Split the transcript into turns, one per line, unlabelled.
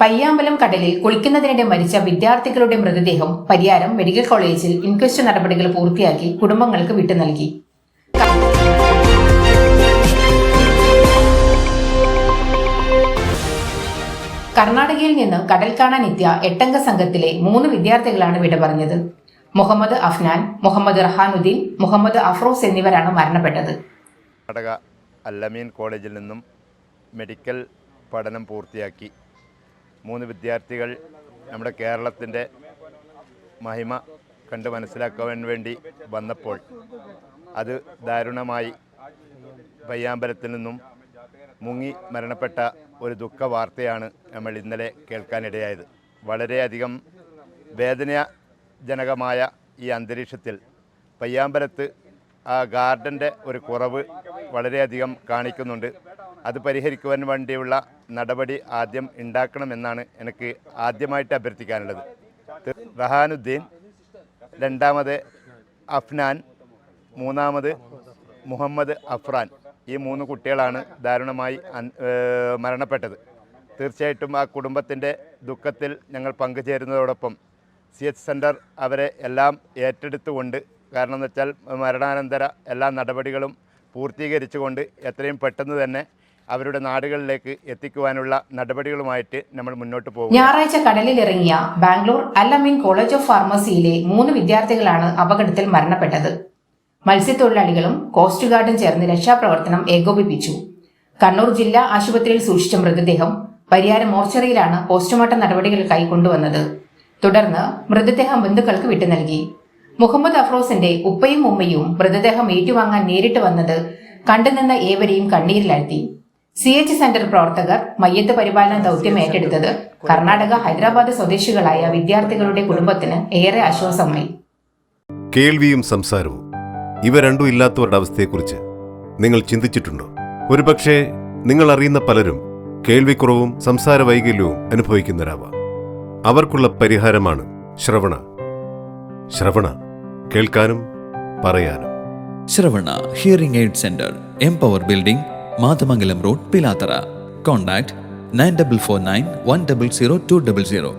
പയ്യാമ്പലം കടലിൽ കുളിക്കുന്നതിനിടെ മരിച്ച വിദ്യാർത്ഥികളുടെ മൃതദേഹം പരിയാരം മെഡിക്കൽ കോളേജിൽ ഇൻക്വസ്റ്റ് നടപടികൾ പൂർത്തിയാക്കി കുടുംബങ്ങൾക്ക് വിട്ടു നൽകി. കർണാടകയിൽ നിന്ന് കടൽ കാണാൻ എത്തിയ എട്ടംഗ സംഘത്തിലെ മൂന്ന് വിദ്യാർത്ഥികളാണ് വിട പറഞ്ഞത്. മുഹമ്മദ് അഫ്നാൻ മുഹമ്മദ് റഹാനുദ്ദീൻ മുഹമ്മദ് അഫ്രോസ് എന്നിവരാണ് മരണപ്പെട്ടത്.
കർണാടക അല്ലമീൻ കോളേജിൽ നിന്നും മെഡിക്കൽ പഠനം പൂർത്തിയാക്കി. മൂന്ന് വിദ്യാർത്ഥികൾ നമ്മുടെ കേരളത്തിന്റെ മഹിമ കണ്ട് മനസ്സിലാക്കുവാൻ വേണ്ടി വന്നപ്പോൾ അത് ദാരുണമായി പയ്യാമ്പലത്തിൽ നിന്നും മുങ്ങി മരണപ്പെട്ട ഒരു ദുഃഖ വാർത്തയാണ് നമ്മൾ ഇന്നലെ കേൾക്കാനിടയായത്. വളരെയധികം വേദനാജനകമായ ഈ അന്തരീക്ഷത്തിൽ പയ്യാമ്പലത്ത് ആ ഗാർഡന്റെ ഒരു കുറവ് വളരെയധികം കാണിക്കുന്നുണ്ട്. അത് പരിഹരിക്കുവാൻ വേണ്ടിയുള്ള നടപടി ആദ്യം ഉണ്ടാക്കണമെന്നാണ് എനിക്ക് ആദ്യമായിട്ട് അഭ്യർത്ഥിക്കാനുള്ളത്. റഹാനുദ്ദീൻ രണ്ടാമത് അഫ്നാൻ മൂന്നാമത് മുഹമ്മദ് അഫ്രാൻ. ഈ മൂന്ന് കുട്ടികളാണ് ദാരുണമായി മരണപ്പെട്ടത്. തീർച്ചയായിട്ടും ആ കുടുംബത്തിന്റെ ദുഃഖത്തിൽ ഞങ്ങൾ പങ്കുചേരുന്നതോടൊപ്പം സി എച്ച് സെന്റർ അവരെ എല്ലാം ഏറ്റെടുത്തുകൊണ്ട് കാരണം എന്ന് വെച്ചാൽ മരണാനന്തര എല്ലാ നടപടികളും പൂർത്തീകരിച്ചുകൊണ്ട് എത്രയും പെട്ടെന്ന് തന്നെ അവരുടെ നാടുകളിലേക്ക് എത്തിക്കുവാനുള്ള നടപടികളുമായിട്ട് നമ്മൾ മുന്നോട്ട് പോകും
ഞായറാഴ്ച കടലിലിറങ്ങിയ ബാംഗ്ലൂർ അല്ലമീൻ കോളേജ് ഓഫ് ഫാർമസിയിലെ മൂന്ന് വിദ്യാർത്ഥികളാണ് അപകടത്തിൽ മരണപ്പെട്ടത്. മത്സ്യത്തൊഴിലാളികളും കോസ്റ്റ് ഗാർഡും ചേർന്ന് രക്ഷാപ്രവർത്തനം ഏകോപിപ്പിച്ചു. കണ്ണൂർ ജില്ലാ ആശുപത്രിയിൽ സൂക്ഷിച്ച മൃതദേഹം പരിയാരം മോർച്ചറിയിലാണ് പോസ്റ്റ്മോർട്ടം നടപടികൾക്കായി കൊണ്ടുവന്നത് തുടർന്ന് മൃതദേഹം ബന്ധുക്കൾക്ക് വിട്ടു നൽകി. മുഹമ്മദ് അഫ്രോസിന്റെ ഉപ്പയും ഉമ്മയും മൃതദേഹം ഏറ്റുവാങ്ങാൻ നേരിട്ട് വന്നത് കണ്ടുനിന്ന ഏവരെയും കണ്ണീരിലാഴ്ത്തി. സി എച്ച് സെന്റർ പ്രവർത്തകർ മയ്യത്ത് പരിപാലന ദൗത്യം ഏറ്റെടുത്തത് കർണാടക ഹൈദരാബാദ് സ്വദേശികളായ വിദ്യാർത്ഥികളുടെ കുടുംബത്തിന് ഏറെ ആശ്വാസമായി.
കേൾവിയും സംസാരവും ഇവ രണ്ടും ഇല്ലാത്തവരുടെ അവസ്ഥയെക്കുറിച്ച് നിങ്ങൾ ചിന്തിച്ചിട്ടുണ്ടോ? ഒരുപക്ഷെ നിങ്ങൾ അറിയുന്ന പലരും കേൾവിക്കുറവും സംസാര വൈകല്യവും അനുഭവിക്കുന്നവരാവാം. അവർക്കുള്ള പരിഹാരമാണ് ശ്രവണ. ശ്രവണ കേൾക്കാനും പറയാനും.
Shravana hearing aid centre empower building Mathamangalam road Pilathara. Contact nine double four nine one double zero two double zero.